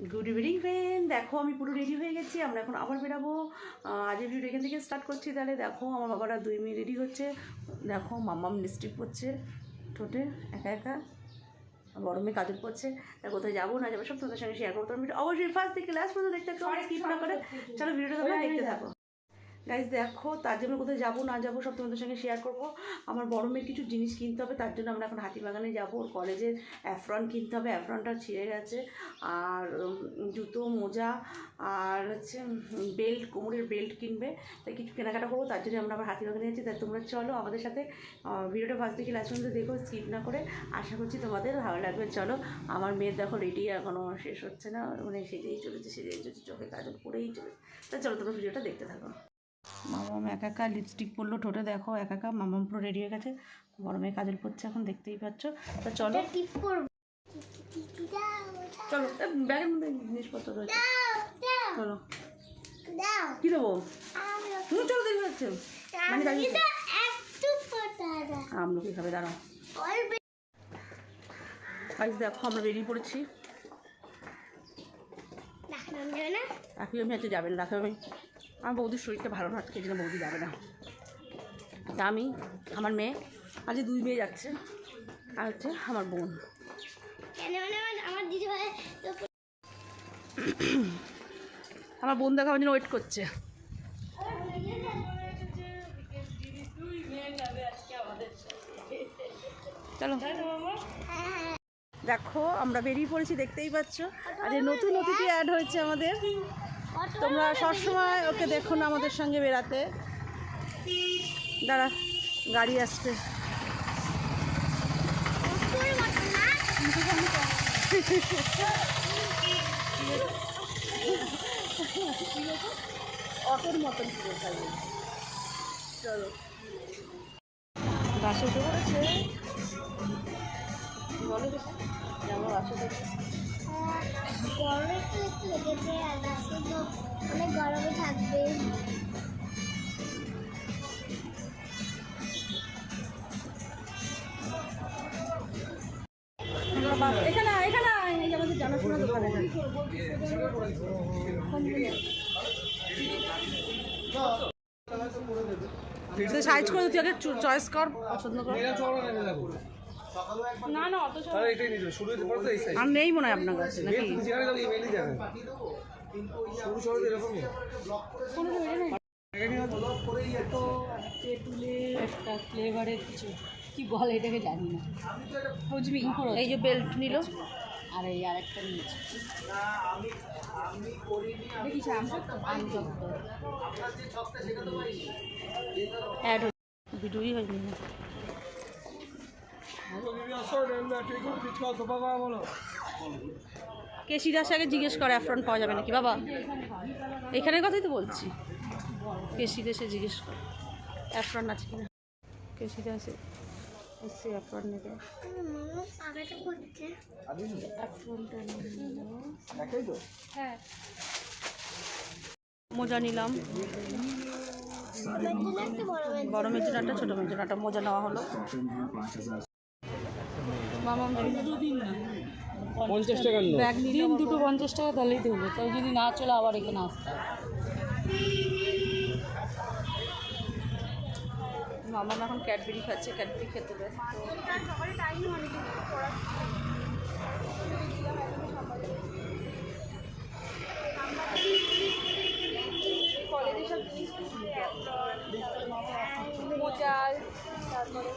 Good evening ফ্রেন দেখো আমি পুরো রেডি হয়ে গেছি। আমরা এখন আবার বেরাবো। আজের ভিডিও এখান থেকে স্টার্ট করছি। তাহলে দেখো আমার বাবারা দুই মেয়ে রেডি হচ্ছে। দেখো মাম্মাম লিপস্টিক পরছে। ঠোঁটে একা একা। বড় মেয়ে কাজল পড়ছে তা কোথায় যাব না যাব সব তোমাদের সঙ্গে শেয়ার করব। তোমার ভিডিও অবশ্যই ফার্স্ট থেকে লাস্ট পর্যন্ত দেখতে থাকো। স্কিপ না করে চলো ভিডিওটা তোমরা দেখতে থাকো। গাইজ দেখো, তার জন্য কোথায় যাব, না যাব, সব তোমাদের সঙ্গে শেয়ার করব। আমার বড় মেয়ের কিছু জিনিস কিনতে হবে, তার জন্য আমরা এখন হাতিবাগানে যাব। ওর কলেজের অ্যাফ্রন কিনতে হবে অ্যাফ্রনটা ছিঁড়ে গেছে। আর জুতো, মোজা, আর হচ্ছে বেল্ট কোমরের বেল্ট কিনবে। তাই কিছু কেনাকাটা করব, তার জন্য আমরা আবার হাতিবাগানে যাচ্ছি। তাই তোমরা চলো আমাদের সাথে ভিডিওটা ফার্স্ট থেকে লাস্ট পর্যন্ত দেখো স্কিপ না করে। আশা করছি তোমাদের ভালো লাগবে। চলো, আমার মেয়ের দেখো রেডি এখনও শেষ হচ্ছে না। মানে সেজেই চলেছে সেজেই চলেছে, চোখে কাজল পরেই চলেছে। তা চলো, তোমরা ভিডিওটা দেখতে থাকো। মামাম একা একা লিপস্টিক পরলো ঠোঁটে দেখো একা একা মামাম পুরো রেডি হয়ে গেছে। গরমে কাজল পড়ছে এখন দেখতেই পাচ্ছ। তো চলো। চলো ব্যাগের মধ্যে জিনিসপত্র রয়েছে। চলো। কী দেবো? হুম চলো দেরি হচ্ছে মানে আমলকি খাবে দাঁড়াও। আজ দেখো আমরা বেরিয়ে পড়েছি। রাখি আমি আজকে যাবেন রাখি আমি আমার বৌদির শরীরটা ভালো না আজকে জন্য বৌদি যাবে না। তা আমি, আমার মেয়ে আজকে দুই মেয়ে যাচ্ছে, আর হচ্ছে আমার বোন। আমার- বোন দেখা জন্য ওয়েট করছে। চলো। দেখো, আমরা বেরিয়ে পড়েছি, দেখতেই পাচ্ছ। আর নতুন অতিথি অ্যাড হয়েছে আমাদের। তোমরা সবসময় ওকে দেখো না আমাদের সঙ্গে বেরাতে দাঁড়া, গাড়ি আসছে। অটোর মতন চলো। বাসে উঠে পড়েছে। বলো দেখো যে বাসে উঠেছি গরমে একটু একটু লেগেছে আর বাসে তো অনেক গরমে থাকবে। এখানে এখানে এই আমাদের জানাশোনা দোকান সাইজ করে তুই আগে চয়েস কর পছন্দ কর। না না অত তাহলে এটাই নিতে শুরু হতে পারতো এই সাইজ আর নেই মনে হয় আপনার কাছে নাকি? তুমি যেখানে যাবে এই মেলই যাবে। শুরু শুরু এরকমই। একটা ফ্লেভারের কিছু কি বলে এটাকে জানি না। বুঝবি এই যে বেল্ট নিল। আর এই আরেকটা নিয়েছি। দেখিস অ্যাড ভিডিওই হয়নি। কেসি দাস আগে জিজ্ঞেস করে অ্যাফ্রন পাওয়া যাবে নাকি? বাবা, এখানের কথাই তো বলছি। কেসি দেশে জিজ্ঞেস কর অ্যাফ্রন আছে কিনা? কেসি দাসে এসে অ্যাফ্রন নেবে? মোজা নিলাম। বড় মেজোনাটা ছোটো মেজোনাটা মোজা নেওয়া হলো। মামা দুদিন পঞ্চাশ টাকার নোট? দিন দুটো পঞ্চাশ টাকা তাহলেই তো হলো তাই যদি না চলে আবার এখানে আসতে হবে মামা এখন ক্যাডবেরি খাচ্ছে ক্যাডবেরি খেতে দেয় মোজাল তারপরে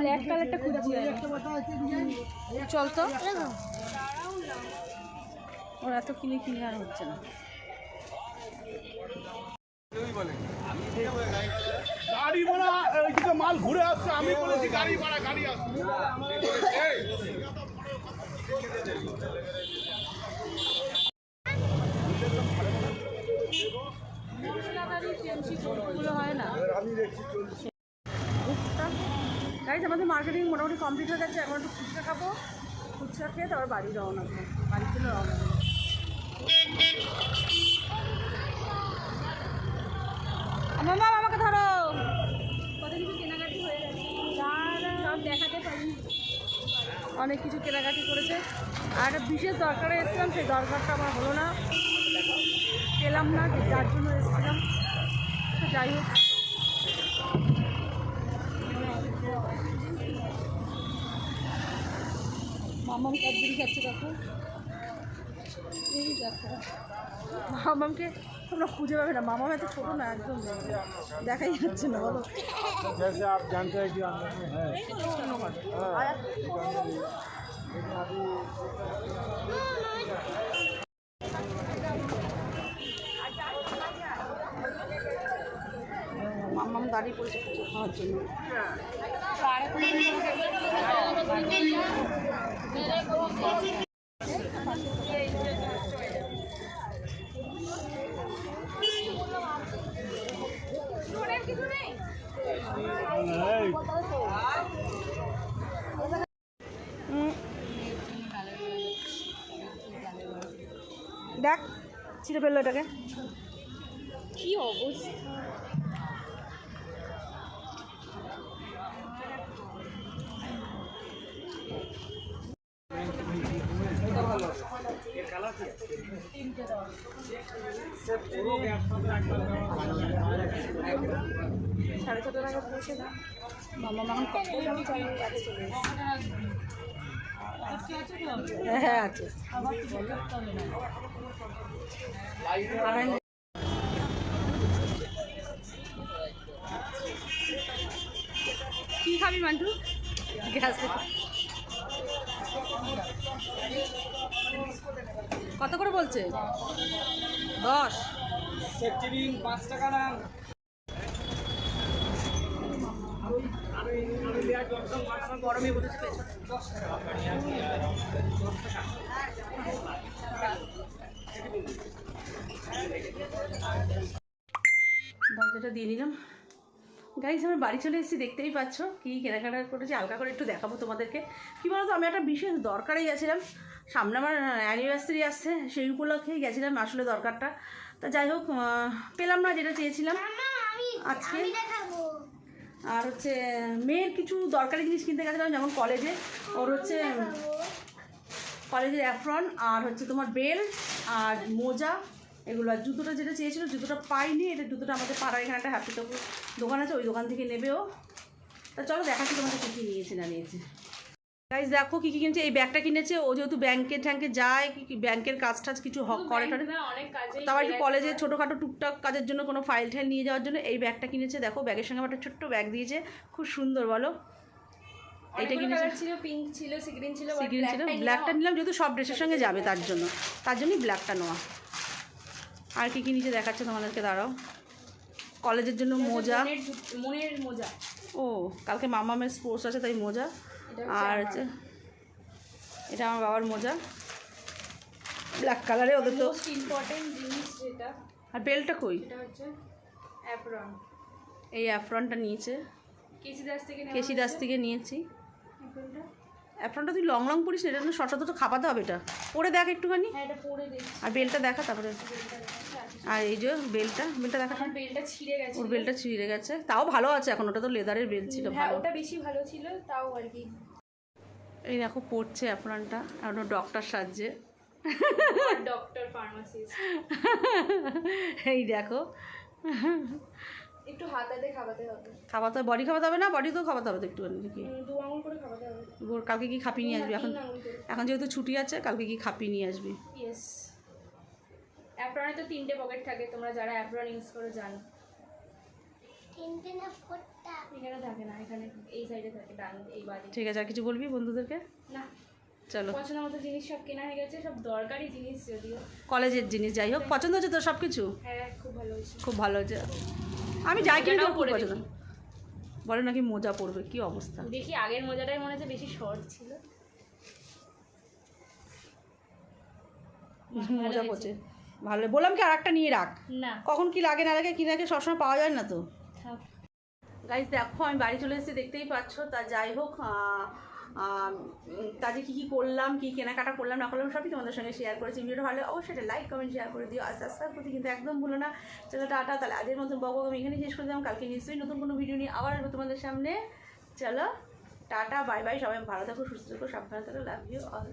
ব্ল্যাক কালারটা খুঁজছি চল তো। ওর এত কিনে কিনে আর হচ্ছে না। গাড়ি ভাড়া মাল ঘুরে আসছে আমি বলেছি গাড়ি ভাড়া গাড়ি আসছে। গাইজ আমাদের মার্কেটিং মোটামুটি কমপ্লিট হয়ে গেছে, এখন একটু ফুচকা খাব। ফুচকা খেয়ে তারপর বাড়ি রওনা দেবো। বাড়ি চলে রওনা দেবো। আমার মা আমাকে ধরো। অনেক কিছু কেনাকাটি করেছে। আর একটা বিশেষ দরকারে এসেছিলাম, সেই দরকারটা আমার হলো না। পেলাম না, যার জন্য এসেছিলাম। যাই হোক। মামাম খাচ্ছে দেখো? এই দেখো। মামামকে তোমরা খুঁজে পাবে না। মামা হয়তো ছোটো না একদম দেখাই যাচ্ছে না বলো। মামাম দাঁড়িয়ে পড়েছে পুজো খাওয়ার জন্য। দেখ ছিঁড়ে ফেলল এটাকে। কি অবস্থা? সাড়ে ছটা নাগাদ পৌঁছে না মামা কত দামি চালিয়ে হ্যাঁ হ্যাঁ আছে। কি খাবি মান্টু? গ্যাস। কত করে বলছে? দশ। গরমে বসেছে পেছনে দরজাটা দিয়ে নিলাম। গাইজ আমার বাড়ি চলে এসেছি দেখতেই পাচ্ছ কী কেনাকাটা করেছি। হালকা করে একটু দেখাবো তোমাদেরকে। কী বলতো আমি একটা বিশেষ দরকারে গেছিলাম সামনে আমার অ্যানিভার্সারি আসছে সেই উপলক্ষেই গেছিলাম আসলে দরকারটা। তা যাই হোক পেলাম না যেটা চেয়েছিলাম। আজকে আর হচ্ছে মেয়ের কিছু দরকারি জিনিস কিনতে গেছিলাম যেমন কলেজে। ওর হচ্ছে কলেজের অ্যাফ্রন আর হচ্ছে তোমার বেল্ট আর মোজা এগুলো। আর জুতোটা যেটা চেয়েছিল জুতোটা পাইনি এটা জুতোটা আমাদের পাড়ার এখানে একটা হ্যাপি টপু দোকান আছে ওই দোকান থেকে নেবেও তা চলো দেখাচ্ছি তোমাদের কী কী নিয়েছে না নিয়েছে। গাইজ দেখো কি কি কিনেছে? এই ব্যাগটা কিনেছে। ও যেহেতু ব্যাংকে ট্যাঙ্কে যায় ব্যাংকের কাজ টাজ কিছু হক করে টরে তারপর একটু কলেজে ছোটোখাটো টুকটাক কাজের জন্য কোনো ফাইল ঠাইল নিয়ে যাওয়ার জন্য এই ব্যাগটা কিনেছে। দেখো ব্যাগের সঙ্গে একটা ছোট্ট ব্যাগ দিয়েছে। খুব সুন্দর বলো। এইটা কিনেছে। ছিল পিঙ্ক ছিল সি গ্রিন ছিল ছিল। ব্ল্যাকটা নিলাম। যেহেতু সব ড্রেসের সঙ্গে যাবে তার জন্য। তার জন্যই ব্ল্যাকটা নেওয়া। আর কি কি নিচে দেখাচ্ছে তোমাদেরকে? দাঁড়াও। কলেজের জন্য মোজা। মনের মোজা। ও কালকে মামামের স্পোর্টস আছে তাই মোজা। এটা আর এটা আমার বাবার মোজা। ব্ল্যাক কালারে ওদের তো। ইম্পর্টেন্ট জিনিস যেটা আর বেলটা কই? এটা হচ্ছে অ্যাপ্রন এই অ্যাফ্রনটা নিয়েছে। কেসি দাস থেকে কেসি দাস থেকে নিয়েছি। অ্যাপ্রনটা অ্যাফ্রনটা তুই লং লং পরিস এটা জন্য শর্ট তো খাপাতে হবে এটা। পরে দেখ একটুখানি। হ্যাঁ এটা পরে দেখছি। আর বেলটা দেখা তারপরে। আর এই যে বেলটা বেলটা দেখা বেলটা ছিঁড়ে গেছে। ওর বেলটা ছিঁড়ে গেছে। তাও ভালো আছে এখন ওটা তো লেদারের বেল ছিল হ্যাঁ ভালো। ওটা বেশি ভালো ছিল তাও আর কি। এই দেখো পড়ছে অ্যাফ্রনটা আর ওটা ডক্টর সাজছে। ডক্টর ফার্মাসিস্ট এই দেখো। একটু হাতাতে খাওয়াতে হবে। খাওয়াতে বডি খাওয়াতে হবে না? বডি তো খাওয়াতে হবে তো উম, দু আঙুল করে খাওয়াতে হবে। কালকে কি খাপিয়ে নিয়ে আসবি? এখন এখন যেহেতু ছুটি আছে কালকে কি খাপিয়ে নিয়ে আসবি? ইয়েস অ্যাপ্রনে তো তিনটে পকেট থাকে তোমরা যারা অ্যাপ্রন ইউজ করে জানো। তিনটে না ফোরটা এখানে থাকে না এখানে এই সাইডে থাকে ডান এই বাড়ি ঠিক আছে আর কিছু বলবি বন্ধুদেরকে? না। চলো। পছন্দ মতো জিনিস সব কেনা হয়ে গেছে সব দরকারি জিনিস যদিও। কলেজের জিনিস যাই হোক পছন্দ হচ্ছে তো সব কিছু হ্যাঁ খুব ভালো হয়েছে। খুব ভালো হচ্ছে আমি যাই কিনি মোজাটাও খুব পছন্দ। বলে নাকি মোজা পড়বে কি অবস্থা? দেখি আগের মোজাটাই মনে হচ্ছে বেশি শর্ট ছিল। মোজা পড়ছে। ভালো বললাম কি আর একটা নিয়ে রাখ। না। কখন কি লাগে না লাগে কি লাগে সবসময় পাওয়া যায় না তো। গাইজ দেখো আমি বাড়ি চলে এসেছি দেখতেই পাচ্ছ। তা যাই হোক কাজে কী কী করলাম কী কেনাকাটা করলাম না করলাম সবই তোমাদের সঙ্গে শেয়ার করেছি। ভিডিওটা ভালো অবশ্যই লাইক কমেন্ট শেয়ার করে দিও। আর সাবস্ক্রাইব করতে কিন্তু একদম ভুলো না। চলো টাটা। তাহলে আজের মতন বক বক আমি এখানে শেষ করে দিলাম। কালকে নিশ্চয়ই নতুন কোনো ভিডিও নিয়ে আবার আসব তোমাদের সামনে। চলো টাটা বাই বাই সবাই ভালো থাকো সুস্থ থাকো সাবধানে থাকো। Love you all